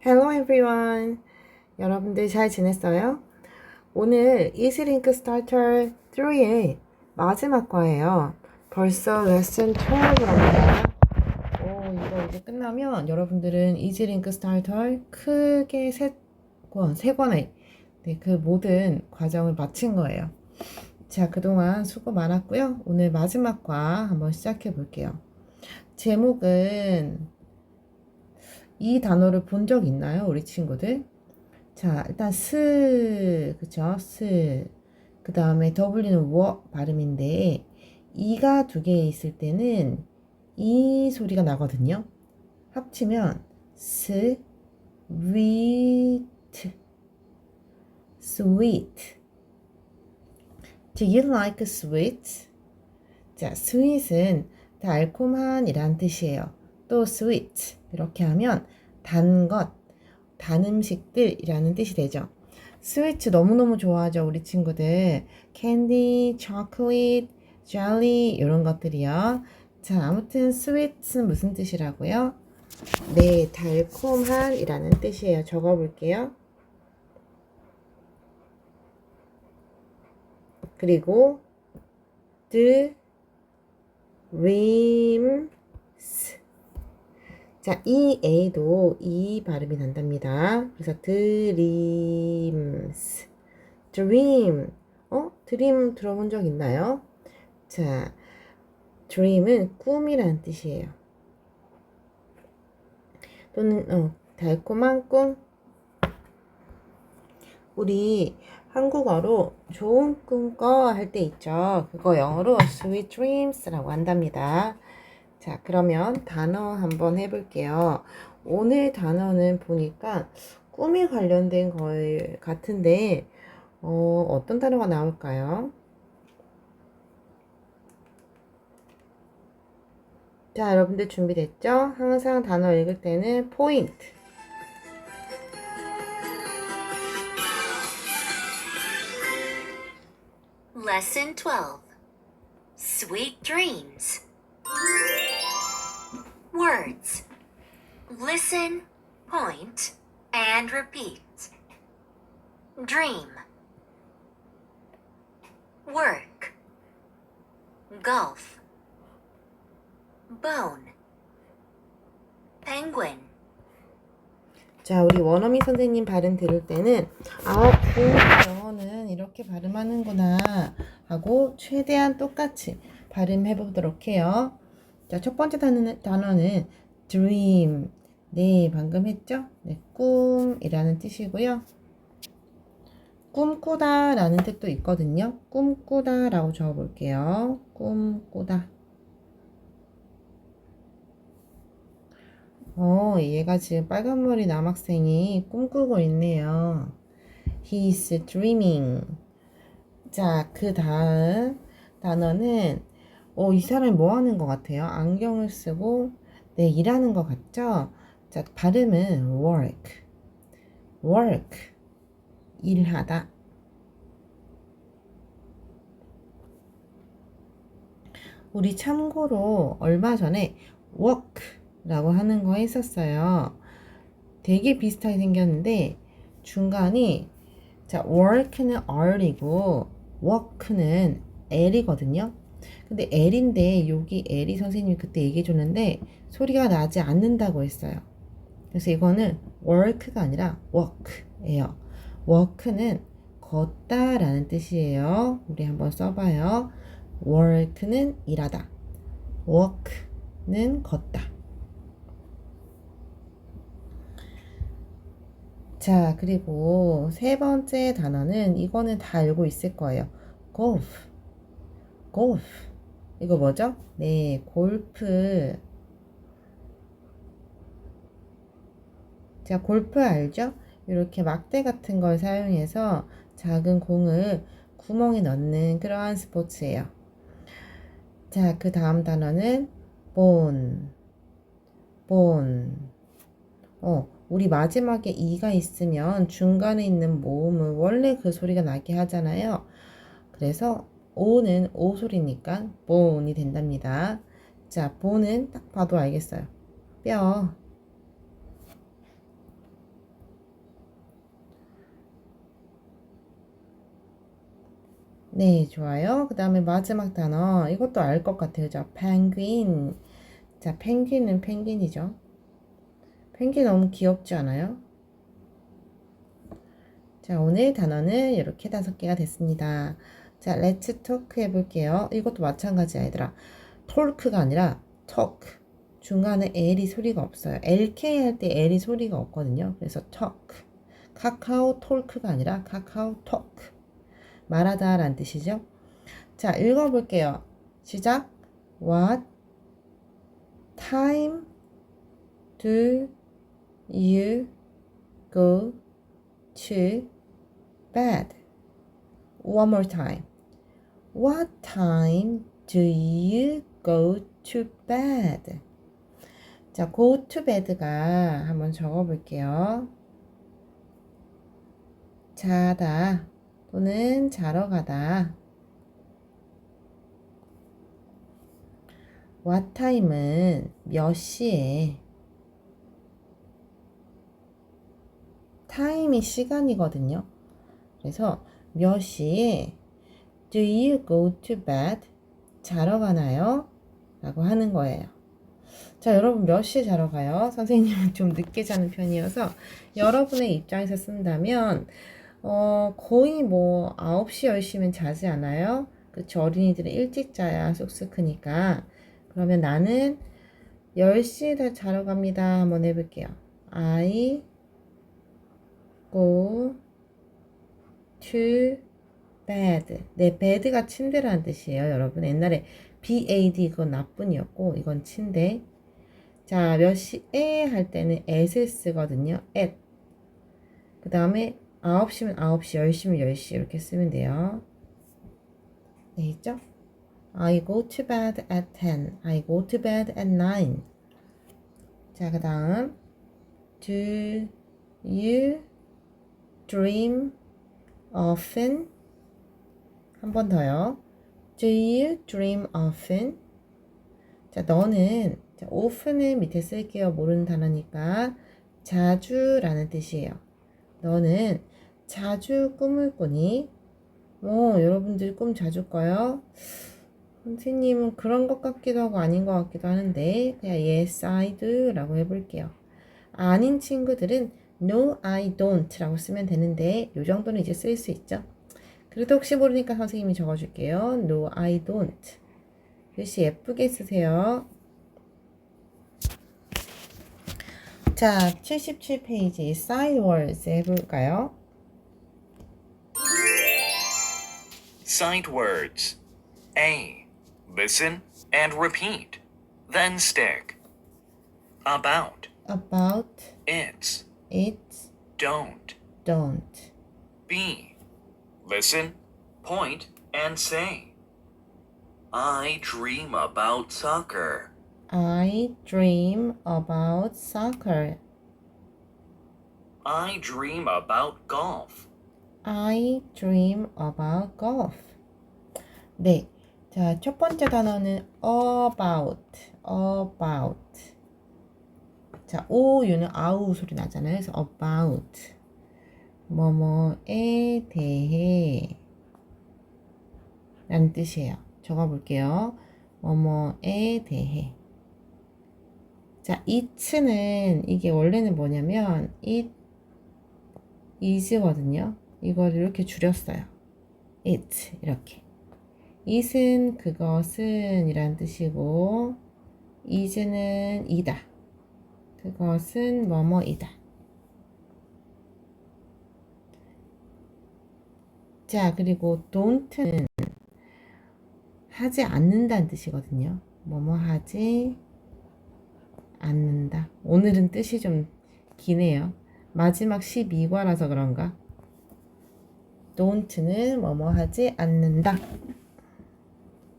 Hello everyone. 여러분들 잘 지냈어요? 오늘 이스링크 스타터 3의 마지막 과예요. 벌써 레슨 12랍니다. 오, 이거 이제 끝나면 여러분들은 이즈링크 스타터 크게 세 권, 세 권의 네, 그 모든 과정을 마친 거예요. 자, 그동안 수고 많았고요. 오늘 마지막 과 한번 시작해 볼게요. 제목은 이 단어를 본 적 있나요? 우리 친구들? 자, 일단 스, 그쵸? 스. 그 다음에 W는 워 발음인데, 이가 두 개 있을 때는 이 소리가 나거든요. 합치면 스, 위, 트, sweet. Do you like sweet? 자, sweet은 달콤한 이란 뜻이에요. 또 sweet 이렇게 하면 단 것, 단 음식들이라는 뜻이 되죠. 스위트 너무너무 좋아하죠, 우리 친구들. 캔디, 초콜릿, 젤리 이런 것들이요. 자, 아무튼 스위트는 무슨 뜻이라고요? 네, 달콤한이라는 뜻이에요. 적어 볼게요. 그리고 dreams 자, 이 A도 이 발음이 난답니다. 그래서 dreams, dream, 어? dream 들어본 적 있나요? 자, dream은 꿈이라는 뜻이에요. 또는 어, 달콤한 꿈. 우리 한국어로 좋은 꿈꿔 할 때 있죠. 그거 영어로 sweet dreams라고 한답니다. 자, 그러면 단어 한번 해볼게요. 오늘 단어는 보니까 꿈에 관련된 거 같은데, 어, 어떤 단어가 나올까요? 자, 여러분들 준비됐죠? 항상 단어 읽을 때는 포인트. Lesson 12 Sweet Dreams. Words. Listen, point, and repeat. Dream. Work. Golf. Bone. Penguin. 자, 우리 원어민 선생님 발음 들을 때는 아, 그 영어는 이렇게 발음하는구나 하고 최대한 똑같이 발음해 보도록 해요. 자, 첫 번째 단어는, 단어는 dream. 네, 방금 했죠? 네, 꿈이라는 뜻이고요. 꿈꾸다 라는 뜻도 있거든요. 꿈꾸다 라고 적어 볼게요. 꿈꾸다. 어, 얘가 지금 빨간 머리 남학생이 꿈꾸고 있네요. He's dreaming. 자, 그 다음 단어는, 어, 이 사람이 뭐 하는 것 같아요? 안경을 쓰고, 네, 일하는 것 같죠? 자, 발음은 work. work. 일하다. 우리 참고로 얼마 전에 work 라고 하는 거 했었어요. 되게 비슷하게 생겼는데 중간이 자 work는 R이고 work는 L이거든요. 근데 L인데 여기 L이 선생님이 그때 얘기해 줬는데 소리가 나지 않는다고 했어요. 그래서 이거는 work가 아니라 walk예요. walk는 걷다라는 뜻이에요. 우리 한번 써봐요. work는 일하다. walk는 걷다. 자, 그리고 세 번째 단어는 이거는 다 알고 있을 거예요. golf. Golf. 이거 뭐죠? 네, 골프. 자, 골프 알죠? 이렇게 막대 같은 걸 사용해서 작은 공을 구멍에 넣는 그러한 스포츠예요. 자, 그 다음 단어는 bone. bone. 어, 우리 마지막에 이가 있으면 중간에 있는 모음은 원래 그 소리가 나게 하잖아요. 그래서 오는 오 소리니까 본이 된답니다. 자, 본은 딱 봐도 알겠어요. 뼈. 네, 좋아요. 그 다음에 마지막 단어. 이것도 알 것 같아요. 자, 펭귄. 자, 펭귄은 펭귄이죠. 펭귄 너무 귀엽지 않아요? 자, 오늘 단어는 이렇게 다섯 개가 됐습니다. 자, 렛츠 토크 해볼게요. 이것도 마찬가지야, 얘들아. 톨크가 아니라 톡. 중간에 L이 소리가 없어요. LK 할 때 L이 소리가 없거든요. 그래서 talk. 카카오 톨크가 아니라 카카오 토크. 말하다 라는 뜻이죠. 자, 읽어볼게요. 시작. What time do you go to bed? One more time. What time do you go to bed? 자, go to bed가 한번 적어 볼게요. 자다 또는 자러 가다. What time은 몇 시에 time이 시간이거든요. 그래서 몇 시에 do you go to bed? 자러 가나요? 라고 하는 거예요. 자, 여러분 몇 시에 자러 가요? 선생님은 좀 늦게 자는 편이어서 여러분의 입장에서 쓴다면 어, 거의 뭐 9시, 10시면 자지 않아요? 그쵸, 어린이들은 일찍 자야 쑥쑥 크니까. 그러면 나는 10시에 다 자러 갑니다. 한번 해볼게요. I go to bed. 네, bed가 침대라는 뜻이에요, 여러분. 옛날에 bad 그건 나쁜이었고, 이건 침대. 자, 몇 시에 할 때는 at을 쓰거든요. at. 그 다음에 9시면 9시, 10시면 10시 이렇게 쓰면 돼요. 네, 있죠? I go to bed at 10. I go to bed at 9. 자, 그 다음 Do you dream often? 한 번 더요. Do you dream often? 자, 너는 자, often은 밑에 쓸게요. 모르는 단어니까 자주라는 뜻이에요. 너는 자주 꿈을 꾸니? 뭐, 여러분들 꿈 자주 꿔요? 선생님은 그런 것 같기도 하고 아닌 것 같기도 하는데, 그냥 yes, I do 라고 해볼게요. 아닌 친구들은 no, I don't 라고 쓰면 되는데, 요 정도는 이제 쓸 수 있죠. 그래도 혹시 모르니까 선생님이 적어줄게요. no, I don't. 글씨 예쁘게 쓰세요. 자, 77페이지 side words 해볼까요? Sight words. A. Listen and repeat. Then stick. About. about It's. it Don't. don't B. Listen, point, and say. I dream about soccer. I dream about soccer. I dream about golf. I dream about golf. 네. 자, 첫 번째 단어는 about, about. 자, 오 유는 아우 소리 나잖아요. 그래서 about. 뭐뭐에 대해 라는 뜻이에요. 적어볼게요. 뭐뭐에 대해. 자, it는 이게 원래는 뭐냐면 it is거든요. 이걸 이렇게 줄였어요. it 이렇게. it은 그것은 이란 뜻이고 is는 이다. 그것은 뭐뭐이다. 자, 그리고 don't는 하지 않는다는 뜻이거든요. 뭐뭐 하지 않는다. 오늘은 뜻이 좀 기네요. 마지막 12과라서 그런가? don't는 뭐뭐 하지 않는다.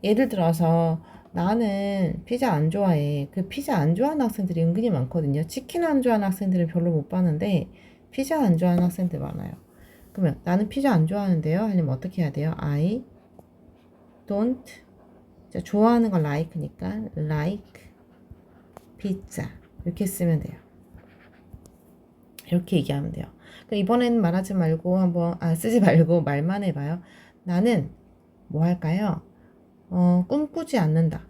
예를 들어서 나는 피자 안 좋아해. 그 피자 안 좋아하는 학생들이 은근히 많거든요. 치킨 안 좋아하는 학생들은 별로 못 봤는데 피자 안 좋아하는 학생들 많아요. 그러면 나는 피자 안 좋아하는데요. 하려면 어떻게 해야 돼요? I don't 자, 좋아하는 건 like니까 like pizza 이렇게 쓰면 돼요. 이렇게 얘기하면 돼요. 그러니까 이번에는 말하지 말고 한번 아 쓰지 말고 말만 해봐요. 나는 뭐 할까요? 어, 꿈꾸지 않는다.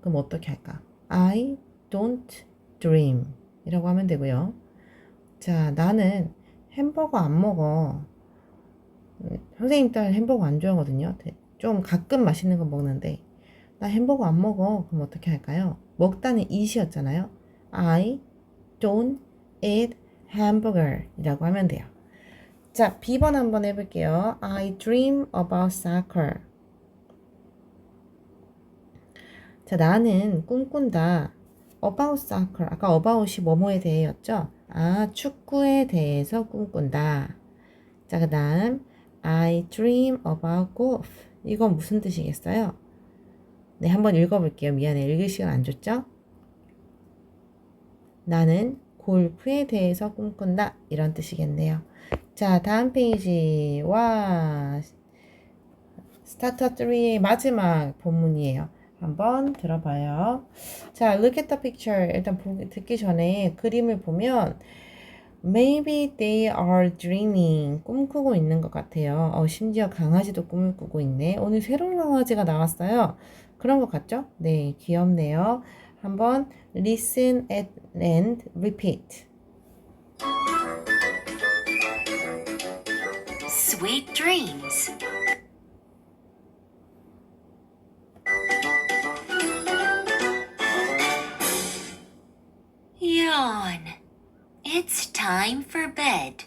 그럼 어떻게 할까? I don't dream 이라고 하면 되고요. 자, 나는 햄버거 안 먹어. 음, 선생님 딸 햄버거 안 좋아하거든요. 대- 좀 가끔 맛있는 거 먹는데 나 햄버거 안 먹어. 그럼 어떻게 할까요? 먹다는 eat이었잖아요. I don't eat hamburger 이라고 하면 돼요. 자, B번 한번 해볼게요. I dream about soccer. 자, 나는 꿈꾼다. about soccer. 아까 about이 뭐뭐에 대해였죠? 아, 축구에 대해서 꿈꾼다. 자, 그 다음, I dream about golf. 이건 무슨 뜻이겠어요? 네, 한번 읽어볼게요. 미안해. 읽을 시간 안 줬죠? 나는 골프에 대해서 꿈꾼다. 이런 뜻이겠네요. 자, 다음 페이지. 와, 스타터 3의 마지막 본문이에요. 한번 들어봐요. 자, look at the picture. 일단 듣기 전에 그림을 보면 Maybe they are dreaming. 꿈꾸고 있는 것 같아요. 어, 심지어 강아지도 꿈을 꾸고 있네. 오늘 새로운 강아지가 나왔어요. 그런 것 같죠? 네, 귀엽네요. 한번 listen at and repeat. Sweet dreams. It's time for bed.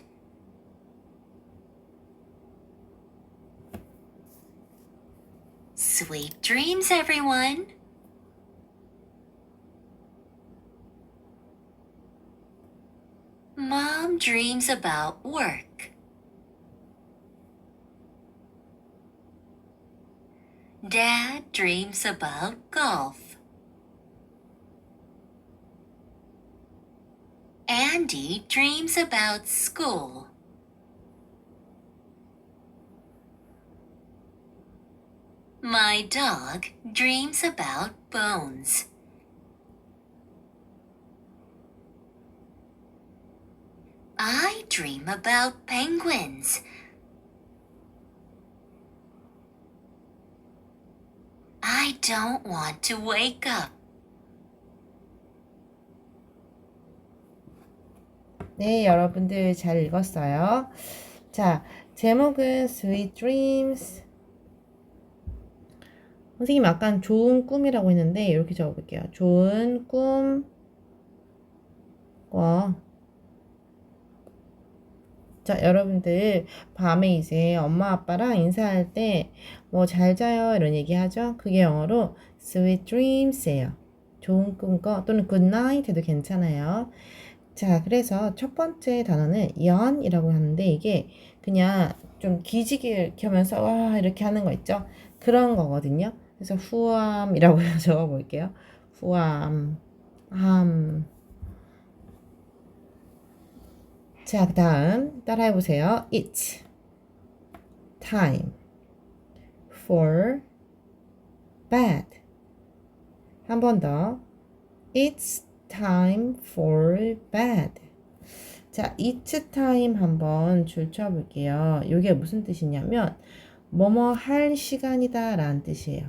Sweet dreams, everyone. Mom dreams about work. Dad dreams about golf. Andy dreams about school. My dog dreams about bones. I dream about penguins. I don't want to wake up. 네, 여러분들 잘 읽었어요. 자, 제목은 Sweet Dreams. 선생님 아까 좋은 꿈이라고 했는데 이렇게 적어볼게요. 좋은 꿈. 과. 자, 여러분들 밤에 이제 엄마 아빠랑 인사할 때 뭐 잘 자요 이런 얘기 하죠. 그게 영어로 Sweet Dreams예요. 좋은 꿈꿔 또는 Good Night 해도 괜찮아요. 자, 그래서 첫 번째 단어는 yawn이라고 하는데 이게 그냥 좀 기지개 켜면서 와 이렇게 하는 거 있죠? 그런 거거든요. 그래서 후암이라고 적어 볼게요. 후암, 함. 자, 그 다음 따라해 보세요. It's time for bed. 한 번 더. It's time for bed. 자, it's time 한번 줄쳐 볼게요. 이게 무슨 뜻이냐면 뭐뭐 할 시간이다 라는 뜻이에요.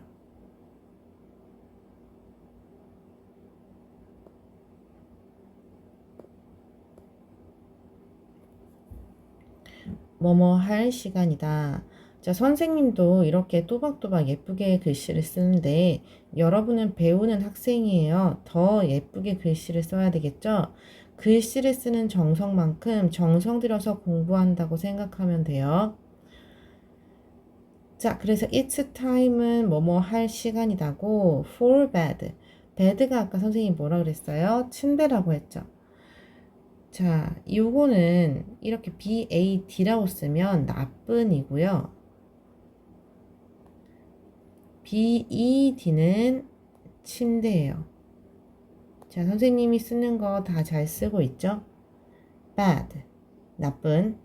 뭐뭐 할 시간이다. 자, 선생님도 이렇게 또박또박 예쁘게 글씨를 쓰는데 여러분은 배우는 학생이에요. 더 예쁘게 글씨를 써야 되겠죠? 글씨를 쓰는 정성만큼 정성 들여서 공부한다고 생각하면 돼요. 자, 그래서 it's time은 뭐뭐 할 시간이다고 for bed. bed가 아까 선생님이 뭐라 그랬어요? 침대라고 했죠. 자, 요거는 이렇게 bad라고 쓰면 나쁜이고요. Bed는 침대예요. 자, 선생님이 쓰는 거 다 잘 쓰고 있죠? bad, 나쁜,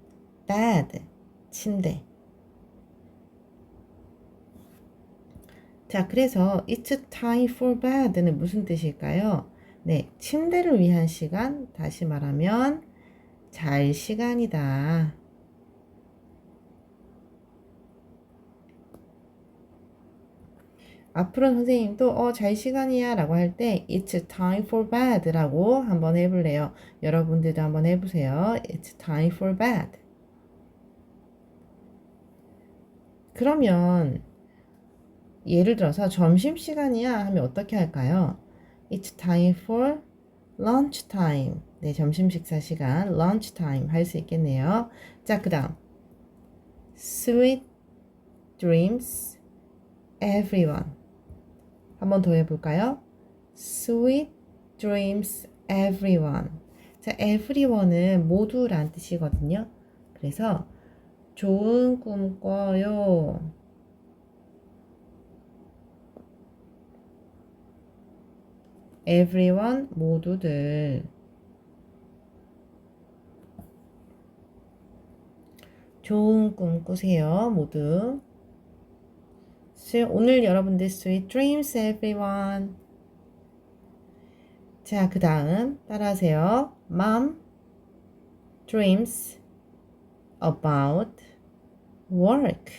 bed, 침대. 자, 그래서 it's time for bed는 무슨 뜻일까요? 네, 침대를 위한 시간, 다시 말하면 잘 시간이다. 앞으로 선생님도 어, 잘 시간이야 라고 할 때 It's time for bed 라고 한번 해볼래요. 여러분들도 한번 해보세요. It's time for bed. 그러면 예를 들어서 점심시간이야 하면 어떻게 할까요? It's time for lunch time. 네, 점심 식사 시간 lunch time 할 수 있겠네요. 자, 그 다음 sweet dreams everyone. 한번 더 해볼까요? Sweet dreams everyone. 자, everyone은 모두란 뜻이거든요. 그래서 좋은 꿈 꿔요. everyone 모두들 좋은 꿈 꾸세요 모두 스- 오늘 여러분들 sweet dreams everyone 자 그 다음 따라하세요 mom dreams about work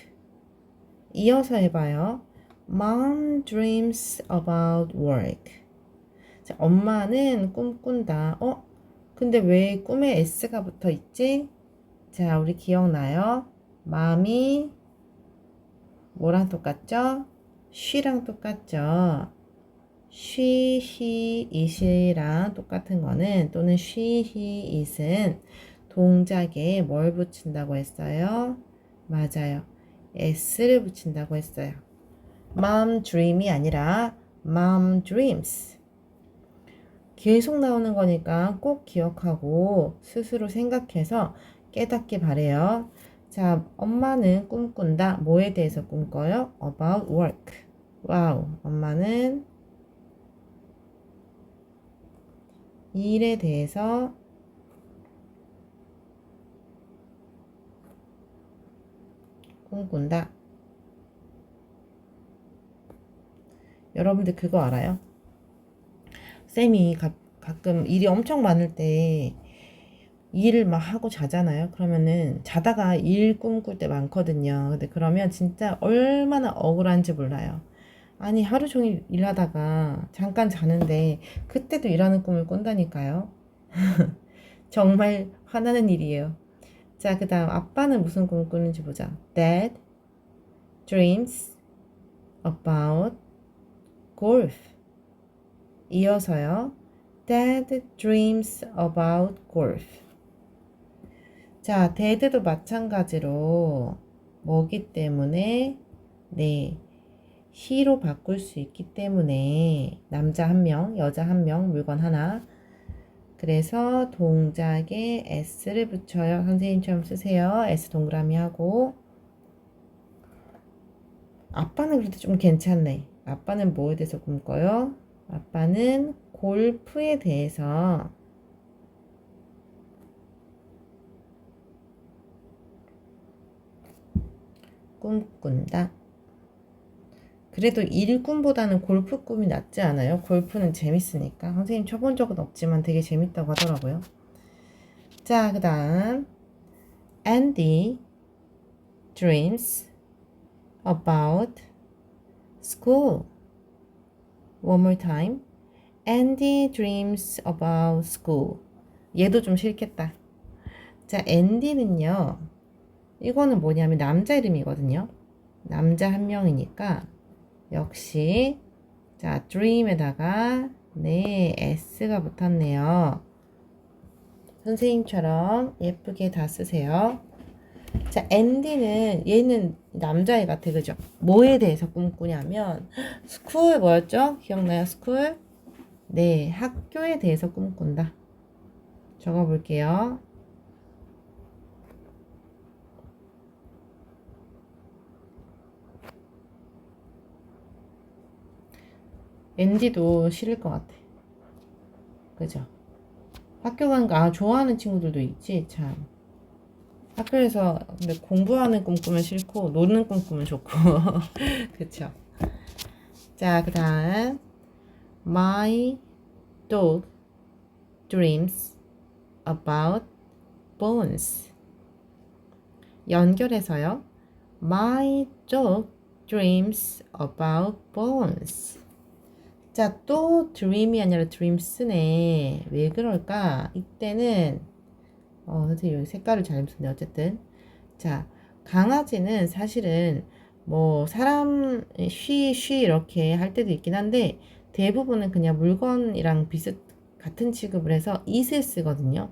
이어서 해봐요 mom dreams about work 자, 엄마는 꿈꾼다. 어? 근데 왜 꿈에 S가 붙어 있지? 자, 우리 기억나요? 마음이 뭐랑 똑같죠? she랑 똑같죠? she, he, it이랑 똑같은 거는 또는 she, he, it은 동작에 뭘 붙인다고 했어요? 맞아요. S를 붙인다고 했어요. mom dream이 아니라 mom dreams. 계속 나오는 거니까 꼭 기억하고 스스로 생각해서 깨닫기 바래요. 자, 엄마는 꿈꾼다. 뭐에 대해서 꿈꿔요? About work. 와우. 엄마는 일에 대해서 꿈꾼다. 여러분들 그거 알아요? 쌤이 가, 가끔 일이 엄청 많을 때 일을 막 하고 자잖아요. 그러면은 자다가 일 꿈꿀 때 많거든요. 근데 그러면 진짜 얼마나 억울한지 몰라요. 아니, 하루 종일 일하다가 잠깐 자는데 그때도 일하는 꿈을 꾼다니까요. 정말 화나는 일이에요. 자, 그 다음 아빠는 무슨 꿈을 꾸는지 보자. Dad dreams about golf. 이어서요. Dad dreams about golf. 자, dad도 마찬가지로 뭐기 때문에 네, he로 바꿀 수 있기 때문에 남자 한 명, 여자 한 명, 물건 하나. 그래서 동작에 s를 붙여요. 선생님처럼 쓰세요. s 동그라미 하고 아빠는 그래도 좀 괜찮네. 아빠는 뭐에 대해서 꿈꿔요? 아빠는 골프에 대해서 꿈꾼다. 그래도 일 꿈보다는 골프 꿈이 낫지 않아요? 골프는 재밌으니까. 선생님 쳐본 적은 없지만 되게 재밌다고 하더라고요. 자, 그 다음. Andy dreams about school. One more time. Andy dreams about school. 얘도 좀 싫겠다. 자, 앤디는요. 이거는 뭐냐면 남자 이름이거든요. 남자 한 명이니까 역시 자, dream에다가 네, s가 붙었네요. 선생님처럼 예쁘게 다 쓰세요. 자, 앤디는 얘는 남자애 같아, 그죠? 뭐에 대해서 꿈꾸냐면 스쿨 뭐였죠? 기억나요? 스쿨? 네, 학교에 대해서 꿈꾼다. 적어볼게요. 앤디도 싫을 것 같아. 그죠? 학교 가는 거, 아, 좋아하는 친구들도 있지, 참. 학교에서 근데 공부하는 꿈 꾸면 싫고 노는 꿈 꾸면 좋고 그쵸 자 그 다음 My dog dreams about bones 연결해서요 My dog dreams about bones. 자, 또 dream이 아니라 dreams네. 왜 그럴까? 이때는 어, 선생님 여기 색깔을 잘못 썼네. 어쨌든. 자, 강아지는 사실은 뭐 사람 쉬, 쉬 이렇게 할 때도 있긴 한데 대부분은 그냥 물건이랑 비슷 같은 취급을 해서 it을 쓰거든요.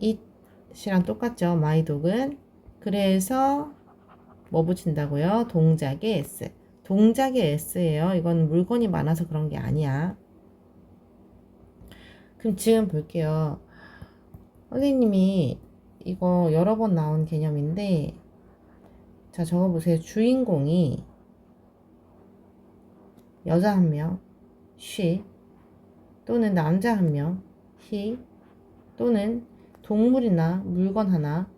it이랑 똑같죠. my dog은. 그래서 뭐 붙인다고요? 동작의 s. 동작의 s예요. 이건 물건이 많아서 그런 게 아니야. 그럼 지금 볼게요. 선생님이 이거 여러 번 나온 개념인데, 자, 적어보세요. 주인공이 여자 한 명, she, 또는 남자 한 명, he, 또는 동물이나 물건 하나,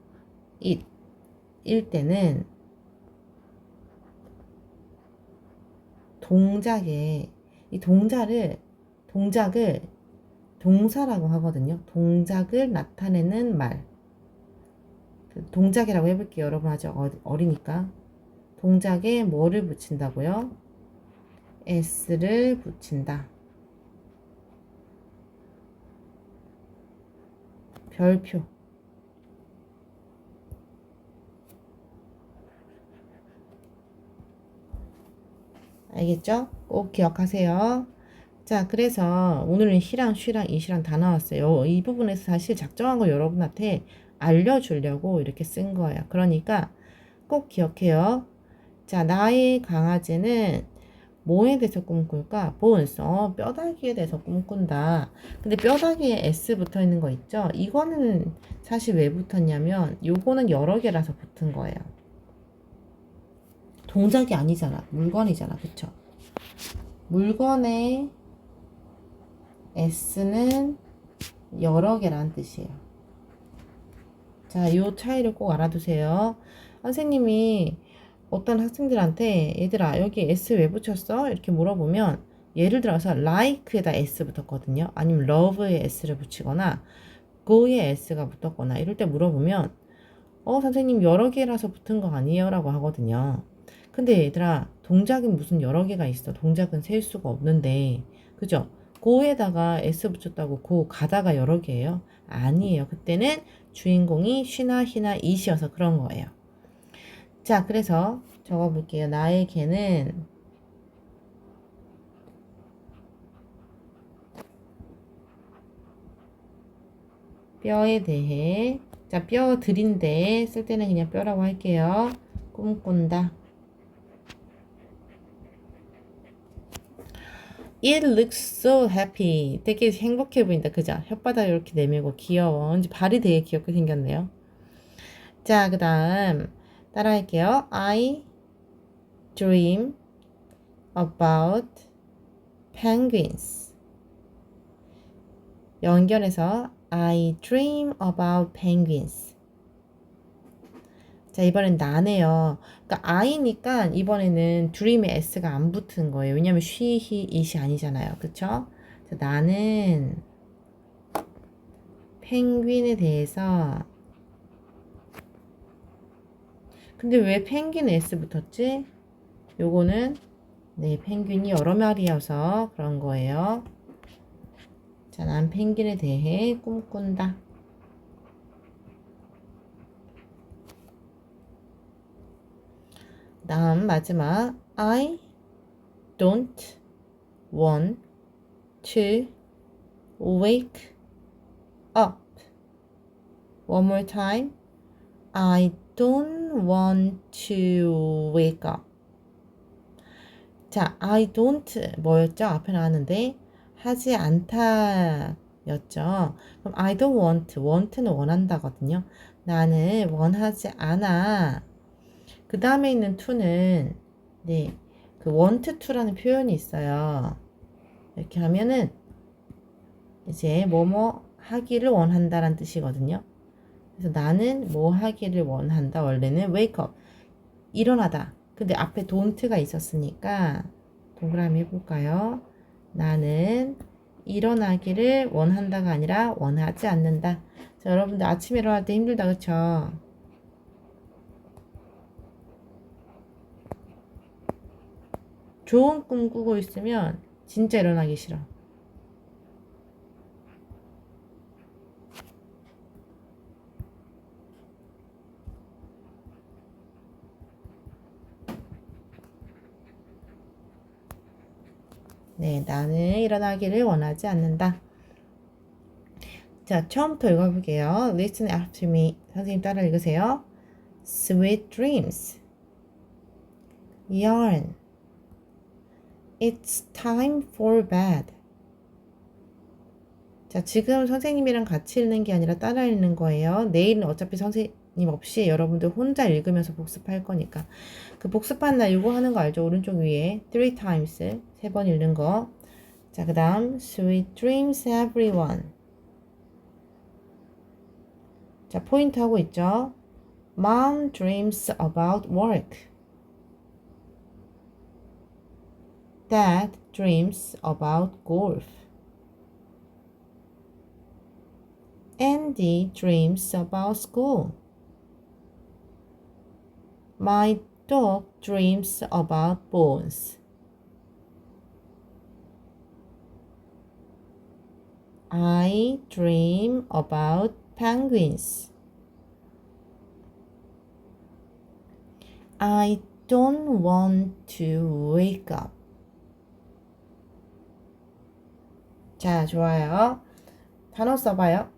it, 일 때는 동작에, 이 동작을, 동작을 동사라고 하거든요. 동작을 나타내는 말. 그 동작이라고 해볼게요. 여러분 아직 어- 어리니까. 동작에 뭐를 붙인다고요? s를 붙인다. 별표. 알겠죠? 꼭 기억하세요. 자, 그래서 오늘은 시랑, 쉬랑, 이시랑 다 나왔어요. 이 부분에서 사실 작정한 거 여러분한테 알려주려고 이렇게 쓴 거예요. 그러니까 꼭 기억해요. 자, 나의 강아지는 뭐에 대해서 꿈꿀까? bones. 어, 뼈다귀에 대해서 꿈꾼다. 근데 뼈다귀에 S 붙어 있는 거 있죠? 이거는 사실 왜 붙었냐면, 요거는 여러 개라서 붙은 거예요. 동작이 아니잖아. 물건이잖아. 그쵸? 물건의 S는 여러 개란 뜻이에요. 자, 요 차이를 꼭 알아두세요. 선생님이 어떤 학생들한테 얘들아 여기 S 왜 붙였어? 이렇게 물어보면 예를 들어서 like에다 S 붙었거든요. 아니면 love에 S를 붙이거나 go에 S가 붙었거나 이럴 때 물어보면 어 선생님 여러 개라서 붙은 거 아니에요? 라고 하거든요. 근데 얘들아 동작은 무슨 여러 개가 있어. 동작은 셀 수가 없는데 그죠? 고에다가 S 붙였다고 고 가다가 여러 개예요? 아니에요. 그때는 주인공이 쉬나 히나 이시여서 그런 거예요. 자, 그래서 적어볼게요. 나의 개는 뼈에 대해 자, 뼈 들인데 쓸 때는 그냥 뼈라고 할게요. 꿈꾼다. It looks so happy. 되게 행복해 보인다. 그죠? 혓바닥 이렇게 내밀고 귀여워. 이제 발이 되게 귀엽게 생겼네요. 자, 그 다음 따라할게요. I dream about penguins. 연결해서 I dream about penguins. 자, 이번엔 나네요. 그러니까 I니까 이번에는 dream에 S가 안 붙은 거예요. 왜냐면 she, he, it이 아니잖아요. 그쵸? 자, 나는 펭귄에 대해서 근데 왜 펭귄에 S 붙었지? 요거는 네, 펭귄이 여러 마리여서 그런 거예요. 자, 난 펭귄에 대해 꿈꾼다. 다음 마지막 I don't want to wake up. One more time. I don't want to wake up. 자, I don't 뭐였죠? 앞에 나왔는데 하지 않다 였죠. 그럼 I don't want, want는 원한다거든요. 나는 원하지 않아. 그 다음에 있는 to는 네, 그 want to라는 표현이 있어요. 이렇게 하면은 이제 뭐뭐 하기를 원한다라는 뜻이거든요. 그래서 나는 뭐 하기를 원한다. 원래는 wake up. 일어나다. 근데 앞에 don't가 있었으니까 동그라미 해볼까요? 나는 일어나기를 원한다가 아니라 원하지 않는다. 자, 여러분들 아침에 일어날 때 힘들다, 그쵸? 좋은 꿈 꾸고 있으면 진짜 일어나기 싫어. 네, 나는 일어나기를 원하지 않는다. 자, 처음부터 읽어볼게요. Listen after me. 선생님 따라 읽으세요. Sweet dreams. Yarn. It's time for bed. 자, 지금 선생님이랑 같이 읽는 게 아니라 따라 읽는 거예요. 내일은 어차피 선생님 없이 여러분들 혼자 읽으면서 복습할 거니까. 그 복습한 날 이거 하는 거 알죠? 오른쪽 위에 three times 세 번 읽는 거. 자, 그 다음 sweet dreams everyone. 자, 포인트 하고 있죠? Mom dreams about work. Dad dreams about golf. Andy dreams about school. My dog dreams about bones. I dream about penguins. I don't want to wake up. 자, 좋아요. 단어 써봐요.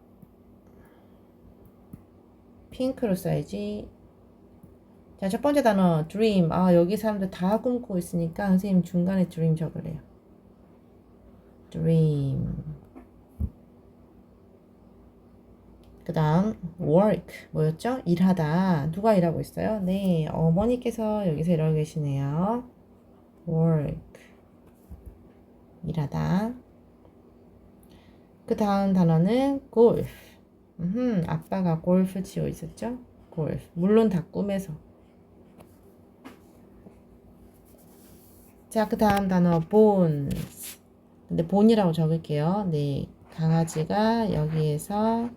핑크로 써야지. 자, 첫 번째 단어, dream. 아, 여기 사람들 다 꿈꾸고 있으니까 선생님 중간에 dream 적으래요. dream. 그 다음, work. 뭐였죠? 일하다. 누가 일하고 있어요? 네, 어머니께서 여기서 일하고 계시네요. work. 일하다. 그 다음 단어는 golf. 음, 아빠가 골프 치고 있었죠? 골프. 물론 다 꿈에서. 자, 그 다음 단어 bones. 근데 본이라고 적을게요. 네, 강아지가 여기에서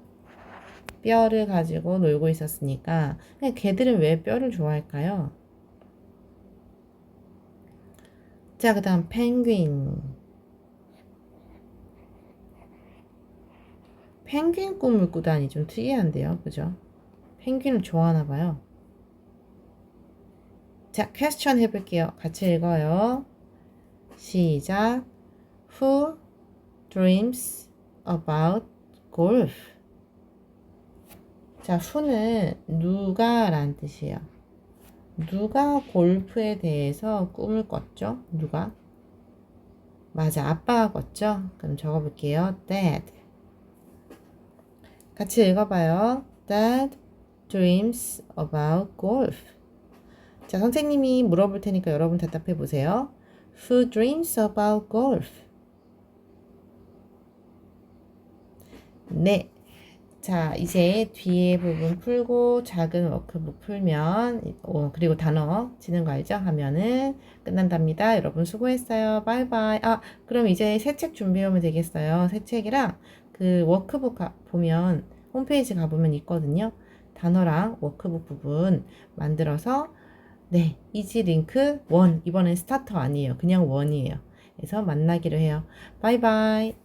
뼈를 가지고 놀고 있었으니까 그냥 개들은 왜 뼈를 좋아할까요? 자, 그 다음 펭귄. 펭귄 꿈을 꾸다니 좀 특이한데요. 그죠? 펭귄을 좋아하나 봐요. 자, 퀘스천 해볼게요. 같이 읽어요. 시작. Who dreams about golf? 자, who는 누가 라는 뜻이에요. 누가 골프에 대해서 꿈을 꿨죠? 누가? 맞아, 아빠가 꿨죠? 그럼 적어볼게요. Dad. 같이 읽어봐요. Dad dreams about golf. 자, 선생님이 물어볼 테니까 여러분 대답해 보세요. Who dreams about golf? 네. 자, 이제 뒤에 부분 풀고 작은 워크북 풀면, 어, 그리고 단어 치는 거 알죠? 하면은 끝난답니다. 여러분 수고했어요. 바이바이. 아, 그럼 이제 새 책 준비해 오면 되겠어요. 새 책이랑 그 워크북 가, 보면 홈페이지 가보면 있거든요. 단어랑 워크북 부분 만들어서 네, 이지 링크 원 이번엔 스타터 아니에요. 그냥 원이에요. 그래서 만나기로 해요. 바이바이.